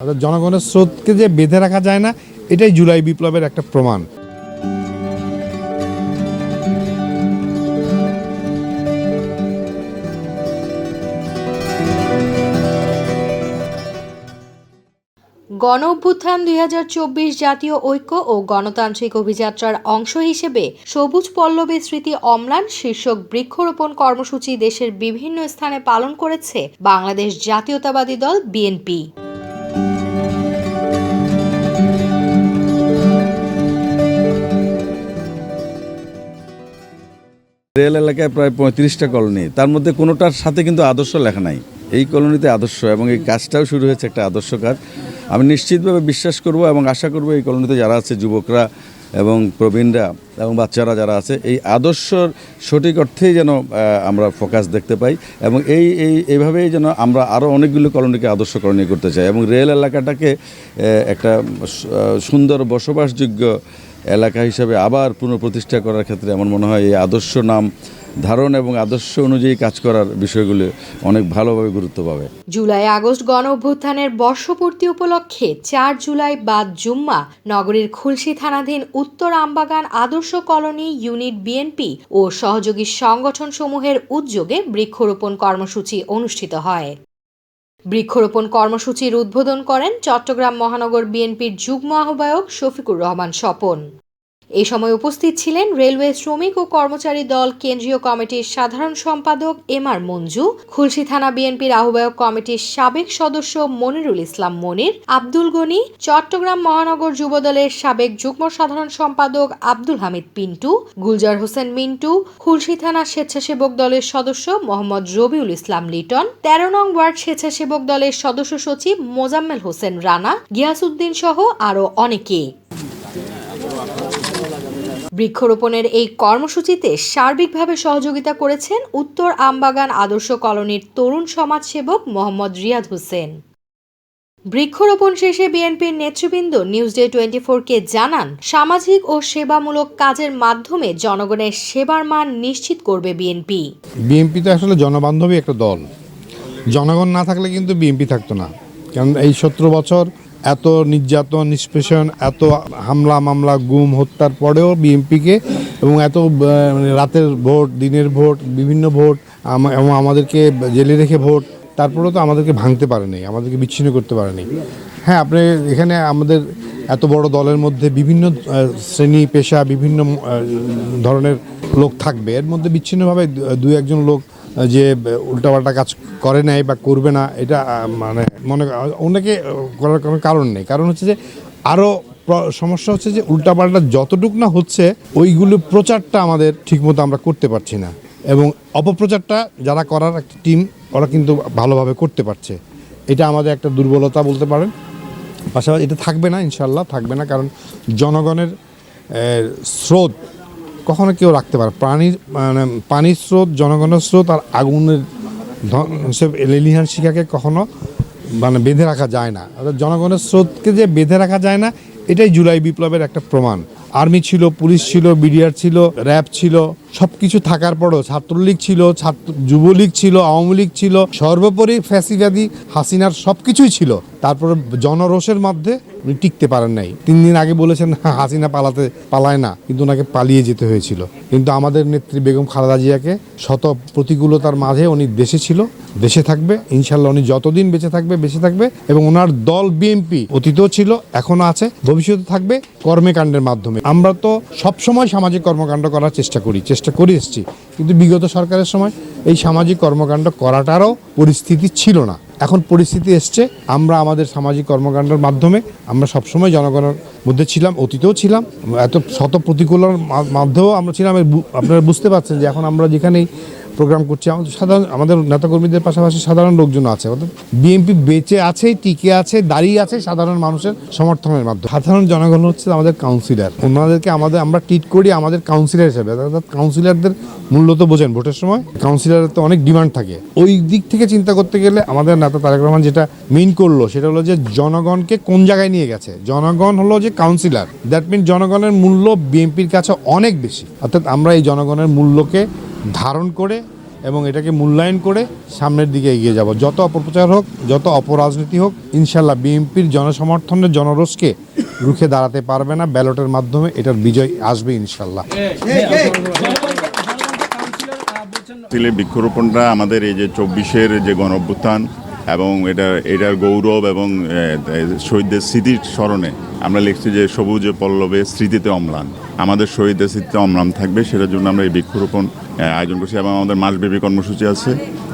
অর্থাৎ জনগণের স্রোতকে যে বেঁধে রাখা যায় না, এটাই জুলাই বিপ্লবের একটা প্রমাণ। গণ অভ্যুত্থান দুই হাজার চব্বিশ জাতীয় ঐক্য ও গণতান্ত্রিক অভিযাত্রার অংশ হিসেবে সবুজ পল্লবী স্মৃতি অম্লান শীর্ষক বৃক্ষরোপণ কর্মসূচি দেশের বিভিন্ন স্থানে পালন করেছে বাংলাদেশ জাতীয়তাবাদী দল বিএনপি। রেল এলাকায় প্রায় পঁয়ত্রিশটা কলোনি। তার মধ্যে কোনোটার সাথে কিন্তু আদর্শ লেখা নাই। এই কলোনিতে আদর্শ এবং এই কাজটাও শুরু হয়েছে একটা আদর্শ কাজ। আমি নিশ্চিতভাবে বিশ্বাস করব এবং আশা করব এই কলোনিতে যারা আছে, যুবকরা এবং প্রবীণরা এবং বাচ্চারা যারা আছে, এই আদর্শর সঠিক অর্থেই যেন আমরা ফোকাস দেখতে পাই এবং এই এই এইভাবেই যেন আমরা আরও অনেকগুলো কলোনিকে আদর্শ কলোনি করতে চাই এবং রেল এলাকাটাকে একটা সুন্দর বসবাসযোগ্য এলাকা হিসাবে আবার পুনঃপ্রতিষ্ঠা করার ক্ষেত্রে আমার মনে হয় এই আদর্শ নাম ধারণ এবং আদর্শ অনুযায়ী কাজ করার বিষয়গুলো অনেক ভালোভাবে গুরুত্ব পাবে। জুলাই আগস্ট গণ অভ্যুত্থানের বর্ষপূর্তি উপলক্ষে চার জুলাই বাদ জুম্মা নগরীর খুলশী থানাধীন উত্তর আমবাগান আদর্শ কলোনি ইউনিট বিএনপি ও সহযোগী সংগঠন সমূহের উদ্যোগে বৃক্ষরোপণ কর্মসূচি অনুষ্ঠিত হয়। বৃক্ষরোপণ কর্মসূচির উদ্বোধন করেন চট্টগ্রাম মহানগর বিএনপির যুগ্ম আহ্বায়ক শফিকুর রহমান স্বপন। এই সময় উপস্থিত ছিলেন রেলওয়ে শ্রমিক ও কর্মচারী দল কেন্দ্রীয় কমিটির সাধারণ সম্পাদক এম আর মঞ্জু, খুলশী থানা বিএনপির আহ্বায়ক কমিটির সাবেক সদস্য মনিরুল ইসলাম মনির, আব্দুল গনি, চট্টগ্রাম মহানগর যুবদলের সাবেক যুগ্ম সাধারণ সম্পাদক আব্দুল হামিদ পিন্টু, গুলজার হোসেন মিন্টু, খুলশী থানা স্বেচ্ছাসেবক দলের সদস্য মোহাম্মদ রবিউল ইসলাম লিটন, তেরো নং ওয়ার্ড স্বেচ্ছাসেবক দলের সদস্য সচিব মোজাম্মেল হোসেন রানা, গিয়াসউদ্দিন সহ আরও অনেকে। বৃক্ষরোপণের এই কর্মসূচিতে সার্বিকভাবে সহযোগিতা করেছেন উত্তর আমবাগান আদর্শ কলোনির তরুণ সমাজসেবক মোহাম্মদ রিয়াদ হোসেন। বৃক্ষরোপণ শেষে বিএনপির নেতৃবৃন্দ নিউজ ডে টোয়েন্টি ফোরকে জানান, সামাজিক ও সেবামূলক কাজের মাধ্যমে জনগণের সেবার মান নিশ্চিত করবে বিএনপি। বিএনপি তো আসলে জনবান্ধবী একটা দল। জনগণ না থাকলে কিন্তু বিএনপি থাকতো না। কারণ এই সতেরো বছর এত নির্যাতন, নিষ্পেষণ, এত হামলা, মামলা, গুম, হত্যার পরেও বিএনপিকে এবং এত মানে রাতের ভোট, দিনের ভোট, বিভিন্ন ভোট এবং আমাদেরকে জেলে রেখে ভোট, তারপরেও তো আমাদেরকে ভাঙতে পারে পারেনি আমাদেরকে বিচ্ছিন্ন করতে পারেনি হ্যাঁ আপনি এখানে আমাদের এত বড় দলের মধ্যে বিভিন্ন শ্রেণি, পেশা, বিভিন্ন ধরনের লোক থাকবে। এর মধ্যে বিচ্ছিন্নভাবে দু- একজন লোক যে উল্টাপাল্টা কাজ করে নাই বা করবে না, এটা মানে মনে অনেকে করার কোনো কারণ নেই। কারণ হচ্ছে যে আরও সমস্যা হচ্ছে যে, উল্টাপাল্টা যতটুক না হচ্ছে, ওইগুলো প্রচারটা আমাদের ঠিকমতো আমরা করতে পারছি না। এবং অপপ্রচারটা যারা করার একটা টিম ওরা কিন্তু ভালোভাবে করতে পারছে। এটা আমাদের একটা দুর্বলতা বলতে পারেন। পাশাপাশি এটা থাকবে না ইনশাল্লাহ থাকবে না। কারণ জনগণের স্রোত কখনো কেউ রাখতে পারে। প্রাণীর মানে পানির স্রোত, জনগণের স্রোত আর আগুনের ধ- সব লেলিহান শিখাকে কখনো মানে বেঁধে রাখা যায় না। অর্থাৎ জনগণের স্রোতকে যে বেঁধে রাখা যায় না, এটাই জুলাই বিপ্লবের একটা প্রমাণ। আর্মি ছিল, পুলিশ ছিল, বিডিআর ছিল, র্যাব ছিল। সব কিছু থাকার পরও ছাত্রলীগ ছিল ছাত্র যুবলীগ ছিল আওয়ামী লীগ ছিল সর্বোপরি ফ্যাসিবাদী হাসিনার সব কিছুই ছিল। তারপরে জনরোষের মধ্যে উনি টিকতে পারেন নাই। তিন দিন আগে বলেছেন "হ্যাঁ, হাসিনা পালাতে পালায় না। কিন্তু ওনাকে পালিয়ে যেতে হয়েছিল। কিন্তু আমাদের নেত্রী বেগম খালেদা জিয়াকে শত প্রতিকূলতার মাঝে উনি দেশে ছিল দেশে থাকবে। ইনশাল্লাহ উনি যতদিন বেঁচে থাকবে বেঁচে থাকবে এবং ওনার দল বিএনপি অতীতও ছিল এখনও আছে ভবিষ্যতে থাকবে কর্মকাণ্ডের মাধ্যমে। আমরা তো সবসময় সামাজিক কর্মকাণ্ড করার চেষ্টা করি চেষ্টা করে এসেছি। কিন্তু বিগত সরকারের সময় এই সামাজিক কর্মকাণ্ড করাটারও পরিস্থিতি ছিল না। এখন পরিস্থিতি এসছে, আমরা আমাদের সামাজিক কর্মকাণ্ডের মাধ্যমে আমরা সবসময় জনগণের মধ্যে ছিলাম, অতীতেও ছিলাম। এত শত প্রতিকূলার মাধ্যমেও আমরা ছিলাম। আপনারা বুঝতে পারছেন যে এখন আমরা যেখানেই প্রোগ্রাম করছি। আমাদের সাধারণ আমাদের নেতাকর্মীদের পাশাপাশি সাধারণ লোকজন আছে। অর্থাৎ বিএনপি বেঁচে আছে, টিকে আছে, দাঁড়িয়ে আছে সাধারণ মানুষের সমর্থনের মাধ্যমে। সাধারণ জনগণ হচ্ছে আমাদের কাউন্সিলর ওনাদেরকে আমাদের আমরা ট্রিট করি আমাদের কাউন্সিলর হিসেবে। অর্থাৎ কাউন্সিলরদের মূল্য তো বোঝেন ভোটের সময়। কাউন্সিলরের তো অনেক ডিমান্ড থাকে। ওই দিক থেকে চিন্তা করতে গেলে আমাদের নেতা তারেক রহমান যেটা মেইন করল, সেটা হলো যে জনগণকে কোন জায়গায় নিয়ে গেছে? জনগণ হলো যে কাউন্সিলর দ্যাট মিন জনগণের মূল্য বিএনপির কাছে অনেক বেশি। অর্থাৎ আমরা এই জনগণের মূল্যকে ধারণ করে এবং এটাকে মূল্যায়ন করে সামনের দিকে এগিয়ে যাব। যত অপপ্রচার হোক, যত অপরাজনীতি হোক ইনশাল্লাহ বিএনপির জনসমর্থনের জনরোষকে রুখে দাঁড়াতে পারবে না। ব্যালটের মাধ্যমে এটার বিজয় আসবে ইনশাল্লাহ আসলে বৃক্ষরোপণটা আমাদের এই যে চব্বিশের যে গণ এবং এটা এটার গৌরব এবং শহীদদের স্মৃতির স্মরণে আমরা লিখছি যে সবুজ পল্লবে স্মৃতিতে অম্লান। আমাদের শহীদদের স্মৃতিতে অম্লান থাকবে, সেটার জন্য আমরা এই বৃক্ষরোপণ আয়োজন করছি এবং আমাদের মাসব্যাপী কর্মসূচি আছে।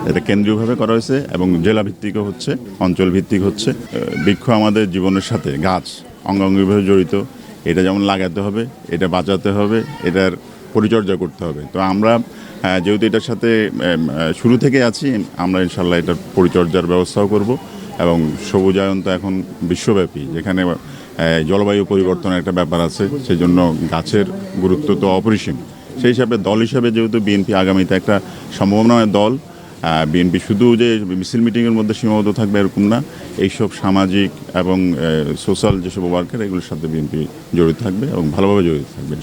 এটা কেন্দ্রীয়ভাবে করা হয়েছে এবং জেলা ভিত্তিকও হচ্ছে অঞ্চল ভিত্তিক হচ্ছে বৃক্ষ আমাদের জীবনের সাথে, গাছ, অঙ্গাঙ্গিভাবে জড়িত। এটা যেমন লাগাতে হবে, এটা বাঁচাতে হবে, এটার পরিচর্যা করতে হবে। তো আমরা যেহেতু এটার সাথে শুরু থেকে আছি, আমরা ইনশাল্লাহ এটার পরিচর্যার ব্যবস্থাও করব এবং সবুজায়ন তো এখন বিশ্বব্যাপী, যেখানে জলবায়ু পরিবর্তনের একটা ব্যাপার আছে সেই জন্য গাছের গুরুত্ব তো অপরিসীম। সেই হিসাবে দল হিসাবে যেহেতু বিএনপি আগামীতে একটা সম্ভাবনাময় দল বিএনপি শুধু যে মিছিল মিটিংয়ের মধ্যে সীমাবদ্ধ থাকবে এরকম না, এইসব সামাজিক এবং সোশ্যাল যেসব ওয়ার্কার, এগুলোর সাথে বিএনপি জড়িত থাকবে এবং ভালোভাবে জড়িত থাকবে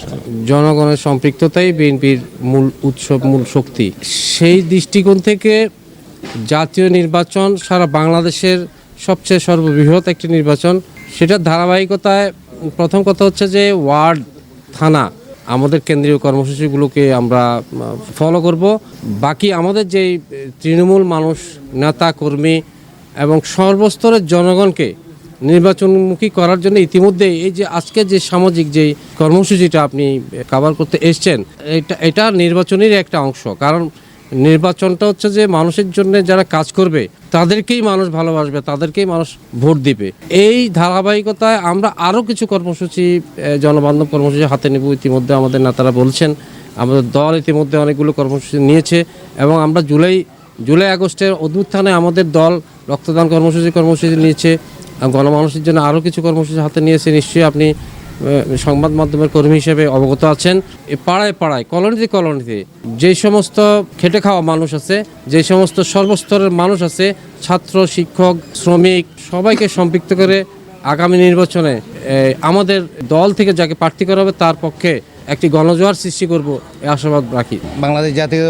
জনগণের সম্পৃক্ততাই বিএনপির মূল উৎসব, মূল শক্তি। সেই দৃষ্টিকোণ থেকে জাতীয় নির্বাচন সারা বাংলাদেশের সবচেয়ে সর্ববৃহৎ একটি নির্বাচন। সেটার ধারাবাহিকতায় প্রথম কথা হচ্ছে যে ওয়ার্ড, থানা, আমাদের কেন্দ্রীয় কর্মসূচিগুলোকে আমরা ফলো করব। বাকি আমাদের যেই তৃণমূল মানুষ, নেতা, কর্মী এবং সর্বস্তরের জনগণকে নির্বাচনমুখী করার জন্য ইতিমধ্যে এই যে আজকে যে সামাজিক যে কর্মসূচিটা আপনি কাভার করতে এসছেন, এটা এটা নির্বাচনের একটা অংশ। কারণ নির্বাচনটা হচ্ছে যে মানুষের জন্য যারা কাজ করবে, তাদেরকেই মানুষ ভালোবাসবে, তাদেরকেই মানুষ ভোট দিবে। এই ধারাবাহিকতায় আমরা আরও কিছু কর্মসূচি জনবান্ধব কর্মসূচি হাতে নেব। ইতিমধ্যে আমাদের নেতারা বলছেন, আমাদের দল ইতিমধ্যে অনেকগুলো কর্মসূচি নিয়েছে এবং আমরা জুলাই জুলাই আগস্টের অভ্যুত্থানে আমাদের দল রক্তদান কর্মসূচি কর্মসূচি নিয়েছে। গণমানুষের জন্য আরও কিছু কর্মসূচি হাতে নিয়েছে। নিশ্চয়ই আপনি সংবাদ মাধ্যমের কর্মী হিসেবে অবগত আছেন। এ পাড়ায় পাড়ায়, কলোনিতে কলোনিতে যে সমস্ত খেটে খাওয়া মানুষ আছে, যে সমস্ত সর্বস্তরের মানুষ আছে, ছাত্র, শিক্ষক, শ্রমিক, সবাইকে সম্পৃক্ত করে আগামী নির্বাচনে আমাদের দল থেকে যাকে প্রার্থী করা হবে তার পক্ষে একটি গণজোয়ার সৃষ্টি করব এই আশাবাদ রাখি। বাংলাদেশ জাতীয়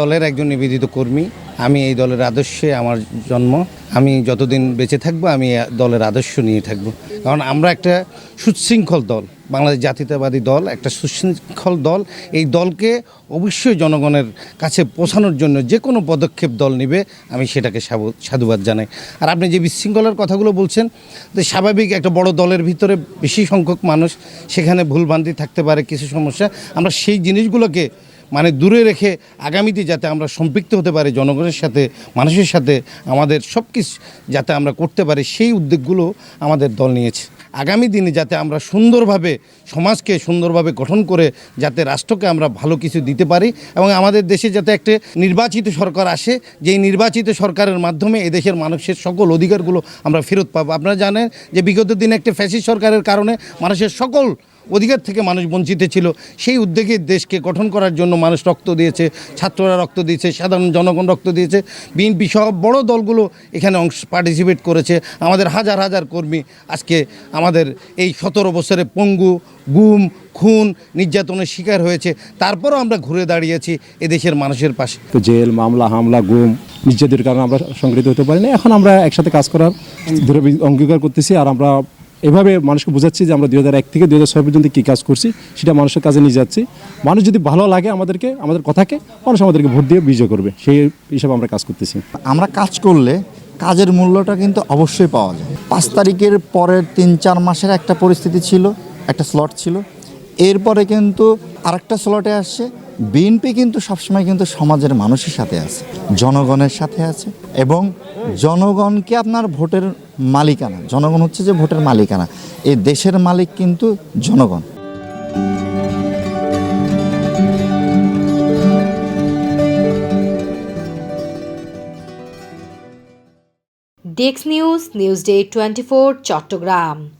দলের একজন নিবেদিত কর্মী। আমি এই দলের আদর্শে আমার জন্ম। আমি যতদিন বেঁচে থাকব, আমি দলের আদর্শ নিয়ে থাকব। কারণ আমরা একটা সুশৃঙ্খল দল, বাংলাদেশ জাতীয়তাবাদী দল, একটা সুশৃঙ্খল দল। এই দলকে অবশ্যই জনগণের কাছে পৌঁছানোর জন্য যে কোনো পদক্ষেপ দল নেবে, আমি সেটাকে সাধুবাদ জানাই। আর আপনি যে বিশৃঙ্খলার কথাগুলো বলছেন যে স্বাভাবিক একটা বড় দলের ভিতরে বেশি সংখ্যক মানুষ, সেখানে ভুলভ্রান্তি থাকতে পারে, কিছু সমস্যা। আমরা সেই জিনিসগুলোকে মানে দূরে রেখে আগামীতে যাতে আমরা সম্পৃক্ত হতে পারি জনগণের সাথে, মানুষের সাথে, আমাদের সব কিছু যাতে আমরা করতে পারি, সেই উদ্যোগগুলো আমাদের দল নিয়েছে। আগামী দিনে যাতে আমরা সুন্দরভাবে সমাজকে সুন্দরভাবে গঠন করে, যাতে রাষ্ট্রকে আমরা ভালো কিছু দিতে পারি এবং আমাদের দেশে যাতে একটা নির্বাচিত সরকার আসে, যেই নির্বাচিত সরকারের মাধ্যমে এদেশের মানুষের সকল অধিকারগুলো আমরা ফেরত পাবো। আপনারা জানেন যে বিগত দিনে একটা ফ্যাসিস্ট সরকারের কারণে মানুষের সকল অধিকার থেকে মানুষ বঞ্চিত ছিল। সেই উদ্যোগে দেশকে গঠন করার জন্য মানুষ রক্ত দিয়েছে, ছাত্ররা রক্ত দিয়েছে, সাধারণ জনগণ রক্ত দিয়েছে। বিএনপি সহ বড় দলগুলো এখানে অংশ পার্টিসিপেট করেছে। আমাদের হাজার হাজার কর্মী আজকে আমাদের এই সতেরো বছরে পঙ্গু, গুম, খুন, নির্যাতনের শিকার হয়েছে। তারপরও আমরা ঘুরে দাঁড়িয়েছি এদেশের মানুষের পাশে। জেল, মামলা, হামলা, গুম, নির্যাতনের কারণে আমরা সংগৃহীত হতে পারি না এখন আমরা একসাথে কাজ করার অঙ্গীকার করতেছি আর আমরা এভাবে মানুষকে বোঝাচ্ছি যে আমরা দুই হাজার এক থেকে দুই হাজার ছয় পর্যন্ত কী কাজ করছি, সেটা মানুষের কাজে নিয়ে যাচ্ছি। মানুষ যদি ভালো লাগে আমাদেরকে, আমাদের কথাকে, মানুষ আমাদেরকে ভোট দিয়ে বিজয় করবে। সেই হিসাবে আমরা কাজ করতেছি। আমরা কাজ করলে কাজের মূল্যটা কিন্তু অবশ্যই পাওয়া যায়। পাঁচ তারিখের পরের তিন চার মাসের একটা পরিস্থিতি ছিল, একটা স্লট ছিল। এরপরে কিন্তু আরেকটা স্লটে আসছে। বিএনপি কিন্তু সবসময় কিন্তু সমাজের মানুষের সাথে আছে, জনগণের সাথে আছে এবং জনগণকে আপনার ভোটের মালিকানা, জনগণ হচ্ছে যে ভোটের মালিকানা, এই দেশের মালিক কিন্তু জনগণ। ডেক্স news news day twenty four Chattogram